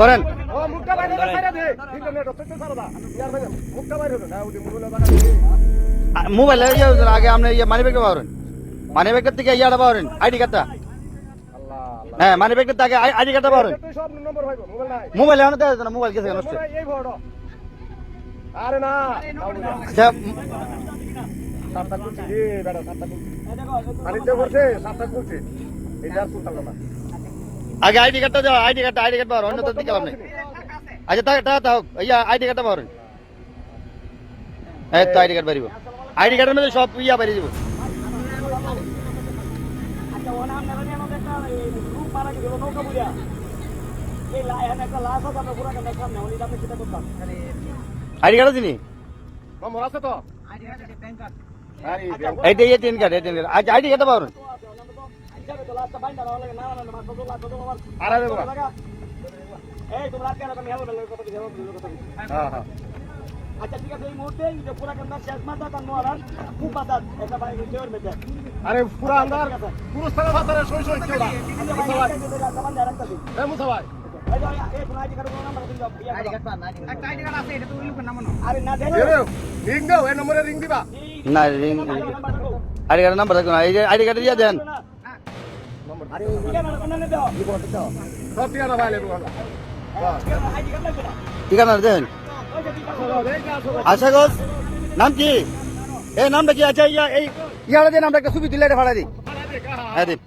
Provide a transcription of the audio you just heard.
করেন। মোবাইল ইয়ে আগে আপনি ইয়ে মানি ব্যাগটা থেকে ইয়াটা পাবেন আইডি কার্ডটা। হ্যাঁ মানি ব্যাগের থেকে আইডি কার্ডটা পাবেন মোবাইল না, মোবাইল গেছে, নষ্ট। আচ্ছা আর না আগে আইডি কার্ডটা দাও আইডি কার্ডটা আইডি কার্ড পাবেন অন্য তো দিকে লাভ নেই। আচ্ছা তা তা তাও ইয়া আইডি কার্ডটা পাবেন এই তো আইডি কার্ড বাড়িব আইডি কার্ডের মধ্যে সব ইয়া বাড়িয়ে দিব আচ্ছা করতাম। আইডি কার্ড আছে নি? নম্বর আছে তো? ATM card ATM card. ID কার্ডটা পাবেন আচ্ছা ঠিক আছে এই মুহূর্তে এই যে পুরা কেন্দ্র শেষ মাথা তার নোয়ারান খুব বাতাস এটা ভাই জোর বেঁচে আরে পুরা আন্দার পুরো স্থানের ভাতারে সই সই কেউ না আচ্ছা ভাই এটা যদি রাখতে পারেন রাখতে দিন এ মুসা ভাই এই এই না রে এই এই আইডি কার্ড দিয়ে দেন ঠিকানা দেন আশা ঘোষ নাম কি? এই নামটা কি? আচ্ছা ইয়া এই ইয়ারা যে নামটা একটা ছবি তুলে ভাড়া দিই। হ্যাঁ দিন